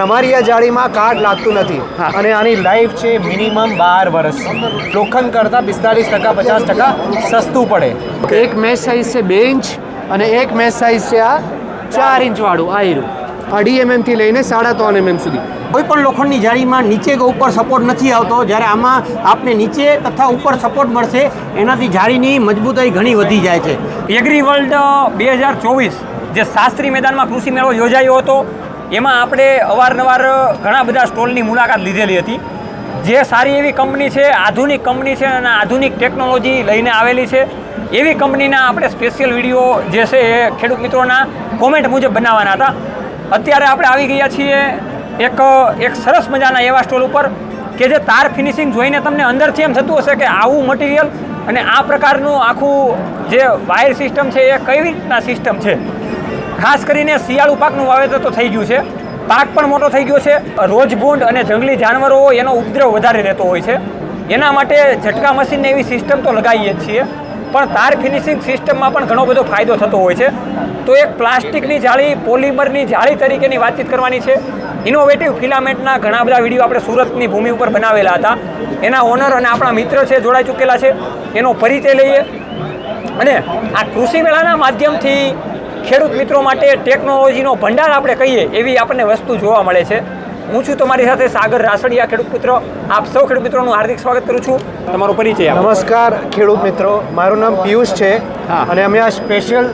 અમારી આ જાળીમાં કાર્ડ લાગતું નથી. અને આની લાઈફ છે મિનિમમ બાર વર્ષ. લોખંડ કરતાં પિસ્તાલીસ ટકા પચાસ ટકા સસ્તું પડે. એક મેચ સાઇઝ છે બે ઇંચ અને એક મેચ સાઇઝ છે આ ચાર ઇંચ વાળું આ હીરું અઢી એમએમથી લઈને સાડા ત્રણ એમએમ સુધી. કોઈ પણ લોખંડની જાળીમાં નીચે કે ઉપર સપોર્ટ નથી આવતો જ્યારે આમાં આપને નીચે તથા ઉપર સપોર્ટ મળશે એનાથી જાળીની મજબૂતાઈ ઘણી વધી જાય છે. એગ્રી વર્લ્ડ બે હજાર ચોવીસ જે શાસ્ત્રી મેદાનમાં કૃષિ મેળો યોજાયો હતો એમાં આપણે અવારનવાર ઘણા બધા સ્ટોલની મુલાકાત લીધેલી હતી. જે સારી એવી કંપની છે, આધુનિક કંપની છે અને આધુનિક ટેકનોલોજી લઈને આવેલી છે, એવી કંપનીના આપણે સ્પેશિયલ વીડિયો જે છે એ ખેડૂત મિત્રોના કોમેન્ટ મુજબ બનાવવાના હતા. અત્યારે આપણે આવી ગયા છીએ એક એક સરસ મજાના એવા સ્ટોલ ઉપર કે જે તાર ફિનિશિંગ જોઈને તમને અંદરથી એમ થતું હશે કે આવું મટીરિયલ અને આ પ્રકારનું આખું જે વાયર સિસ્ટમ છે એ કઈ રીતના સિસ્ટમ છે? ખાસ કરીને શિયાળુ પાકનું વાવેતર તો થઈ ગયું છે. પાક પણ મોટો થઈ ગયો છે. રોજભૂંડ અને જંગલી જાનવરો એનો ઉપદ્રવ વધારે રહેતો હોય છે. એના માટે ઝટકા મશીનને એવી સિસ્ટમ તો લગાવીએ જ છીએ. પણ તાર ફિનિશિંગ સિસ્ટમમાં પણ ઘણો બધો ફાયદો થતો હોય છે. તો એક પ્લાસ્ટિકની જાળી, પોલિમરની જાળી તરીકેની વાતચીત કરવાની છે. ઇનોવેટિવ ફિલામેન્ટના ઘણા બધા વીડિયો આપણે સુરતની ભૂમિ ઉપર બનાવેલા હતા. એના ઓનર અને આપણા મિત્ર છે, જોડાઈ ચૂકેલા છે. એનો પરિચય લઈએ. અને આ કૃષિ મેળાના માધ્યમથી ખેડૂત મિત્રો માટે ટેકનોલોજીનો ભંડાર આપણે કહીએ એવી આપણને વસ્તુ જોવા મળે છે. હું છું તમારી સાથે સાગર રાસડિયા ખેડૂત મિત્રો આપ સૌ ખેડૂત મિત્રોનું હાર્દિક સ્વાગત કરું છું. તમારો પરિચય નમસ્કાર ખેડૂત મિત્રો. મારું નામ પિયુષ છે. અને અમે આ સ્પેશિયલ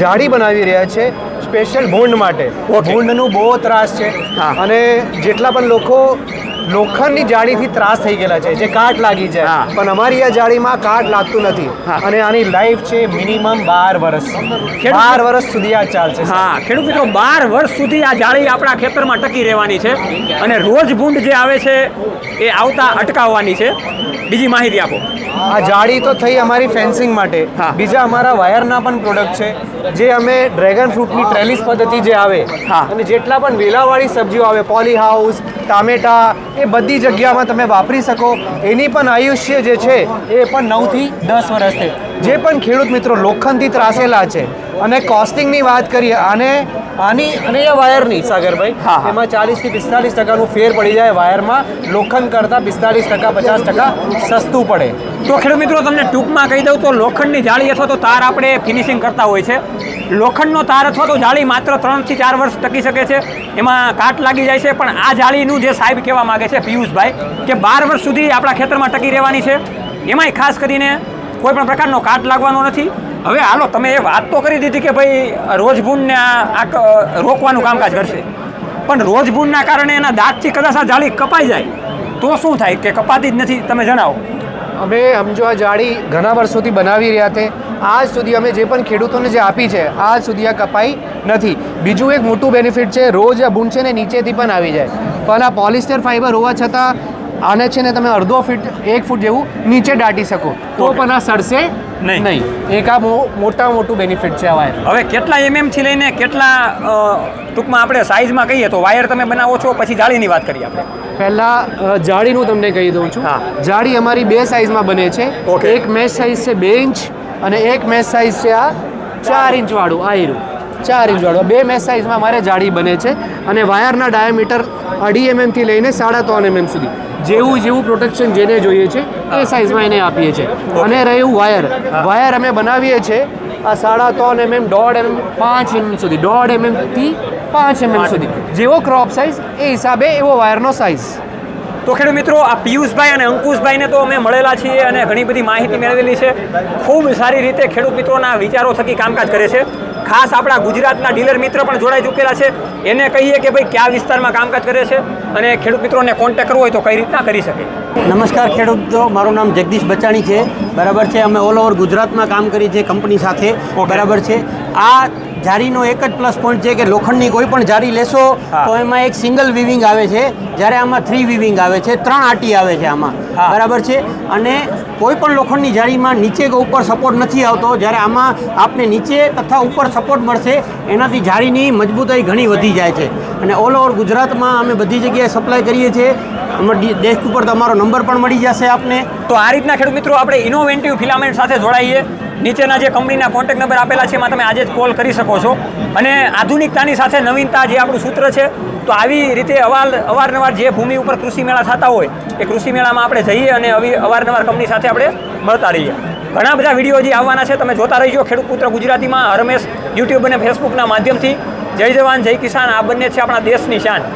જાળી બનાવી રહ્યા છે સ્પેશિયલ ભૂંડ માટે. ભૂંડનું બહુ ત્રાસ છે. અને જેટલા પણ લોકો લોખંડની જાળીથી ત્રાસ થઈ ગયેલા છે જે કાટ લાગી જાય હા. પણ અમારી આ જાળીમાં કાટ લાગતું નથી. અને આની લાઈફ છે મિનિમમ બાર વર્ષ. બાર વર્ષ સુધી આ ચાલશે હા ખેડૂત મિત્રો બાર વર્ષ સુધી આ જાળી આપણા ખેતરમાં ટકી રહેવાની છે. અને રોજ ભૂંડ જે આવે છે એ આવતા અટકાવવાની છે. બીજી માહિતી આપો. આ જાળી તો થઈ અમારી ફેન્સિંગ માટે. બીજા અમારા વાયરના પણ પ્રોડક્ટ છે. જે અમે ડ્રેગન ફ્રૂટની ટ્રેલિસ પદ્ધતિ જે આવે. અને જેટલા પણ વેલાવાળી સબ્જીઓ આવે પોલી હાઉસ ટામેટા એ બધી જગ્યામાં તમે વાપરી શકો એની પણ આયુષ્ય જે છે એ પણ નવથી દસ વર્ષ છે જે પણ ખેડૂત મિત્રો લોખંડથી ત્રાસેલા છે અને કોસ્ટિંગની વાત કરીએ આને આની અને એ વાયરની સાગરભાઈ હા, હા. એમાં ચાલીસથી પિસ્તાલીસ ટકાનું ફેર પડી જાય વાયરમાં લોખંડ કરતાં પિસ્તાલીસ ટકા પચાસ ટકા સસ્તું પડે. તો ખેડૂત મિત્રો તમને ટૂંકમાં કહી દઉં તો લોખંડની જાળી અથવા તો તાર આપણે ફિનિશિંગ કરતા હોય છે. લોખંડનો તાર અથવા તો જાળી માત્ર ત્રણથી ચાર વર્ષ ટકી શકે છે. એમાં કાટ લાગી જાય છે પણ આ જાળીનું જે સાહેબ કહેવા માગે છે પિયુષભાઈ કે બાર વર્ષ સુધી આપણા ખેતરમાં ટકી રહેવાની છે. એમાંય ખાસ કરીને કોઈ પણ પ્રકારનો કાટ લાગવાનો નથી. હવે હાલો, તમે એ વાત તો કરી દીધી કે ભાઈ, રોજભૂનને આ રોકવાનું કામકાજ કરશે. પણ રોજભૂનના કારણે એના દાંતથી કદાચ આ જાળી કપાઈ જાય. તો શું થાય કે કપાતી જ નથી? તમે જણાવો. અમે સમજો આ જાળી ઘણા વર્ષોથી બનાવી રહ્યા છે. આજ સુધી અમે જે પણ ખેડૂતોને જે આપી છે, આજ સુધી આ કપાઈ નથી. બીજું એક મોટું બેનિફિટ છે, રોજ આ બૂંદ છે ને નીચેથી પણ આવી જાય. પણ આ પોલિસ્ટર ફાઈબર હોવા છતાં આને છે ને તમે અડધો ફીટ એક ફૂટ જેવું નીચે દાટી શકો. તો પણ આ સડશે નહીં. નહીં. એક આ મોટા મોટું બેનિફિટ છે આ વાયર હવે કેટલા એમએમથી લઈને કેટલા ટૂંકમાં આપણે સાઈઝમાં કહીએ તો વાયર તમે બનાવો છો પછી જાળીની વાત કરીએ આપણે. પહેલાં જાળીનું તમને કહી દઉં છું. જાળી અમારી બે સાઇઝમાં બને છે. એક મેચ સાઇઝ છે બે ઇંચ અને એક મેચ સાઇઝ છે આ ચાર ઇંચ વાળું આ હીરું ચાર ઇંચ વાળું. બે મેચ સાઇઝમાં મારે જાળી બને છે અને વાયરના ડાયામીટર અઢી એમએમથી લઈને સાડા ત્રણ એમએમ સુધી. જેવું જેવું પ્રોટેક્શન જેને જોઈએ છે એ સાઇઝમાં એને આપીએ છીએ. અને રહ્યું વાયર વાયર અમે બનાવીએ છીએ આ સાડા ત્રણ એમએમ દોઢ એમએમ પાંચ એમએમ સુધી. દોઢ એમએમથી પાંચ એમએમ સુધી. જેવો ક્રોપ સાઇઝ એ હિસાબે એવો વાયરનો સાઇઝ તો ખેડૂત મિત્રો આ પિયુષભાઈ અને અંકુશભાઈને તો અમે મળેલા છીએ અને ઘણી બધી માહિતી મેળવેલી છે. ખૂબ સારી રીતે ખેડૂત મિત્રોના વિચારો થકી કામકાજ કરે છે. ખાસ આપણા ગુજરાતના ડીલર મિત્ર પણ જોડાઈ ચૂકેલા છે. એને કહીએ કે ભાઈ કયા વિસ્તારમાં કામકાજ કરે છે અને ખેડૂત મિત્રોને કોન્ટેક કરવો હોય તો કઈ રીતના કરી શકે? નમસ્કાર ખેડૂતો મારું નામ જગદીશ બચાણી છે. બરાબર છે અમે ઓલ ઓવર ગુજરાતમાં કામ કરીએ છીએ કંપની સાથે. બરાબર છે. આ જારીનો એક જ પ્લસ પોઈન્ટ છે કે લોખંડની કોઈ પણ જારી લેશો તો એમાં એક સિંગલ વિવિંગ આવે છે. જ્યારે આમાં થ્રી વિવિંગ આવે છે ત્રણ આટી આવે છે આમાં. બરાબર છે. અને કોઈ પણ લોખંડની જાળીમાં નીચે કે ઉપર સપોર્ટ નથી આવતો, જ્યારે આમાં આપને નીચે તથા ઉપર સપોર્ટ મળશે, એનાથી જાળીની મજબૂતાઈ ઘણી વધી જાય છે. અને ઓલ ઓવર ગુજરાતમાં અમે બધી જગ્યાએ સપ્લાય કરીએ છીએ. ડેસ્ક ઉપર તમારો નંબર પણ મળી જશે આપને. તો આ રીતના ખેડૂત મિત્રો આપણે ઇનોવેન્ટિવ ફિલામેન્ટ સાથે જોડાઈએ. નીચેના જે કંપનીના કોન્ટેક્ટ નંબર આપેલા છે, એમાં તમે આજે જ કોલ કરી શકો છો. અને આધુનિકતાની સાથે નવીનતા જે આપણું સૂત્ર છે, તો આવી રીતે અવાર અવારનવાર જે ભૂમિ ઉપર કૃષિ મેળા થતા હોય એ કૃષિ મેળામાં આપણે જઈએ અને આવી અવારનવાર કંપની સાથે આપણે મળતા રહીએ. ઘણા બધા વીડિયો હજી આવવાના છે, તમે જોતા રહીજો. ખેડૂત પુત્ર ગુજરાતીમાં હરમેશ યુટ્યુબ અને ફેસબુકના માધ્યમથી. જય જવાન, જય કિસાન, આ બંને છે આપણા દેશની શાન.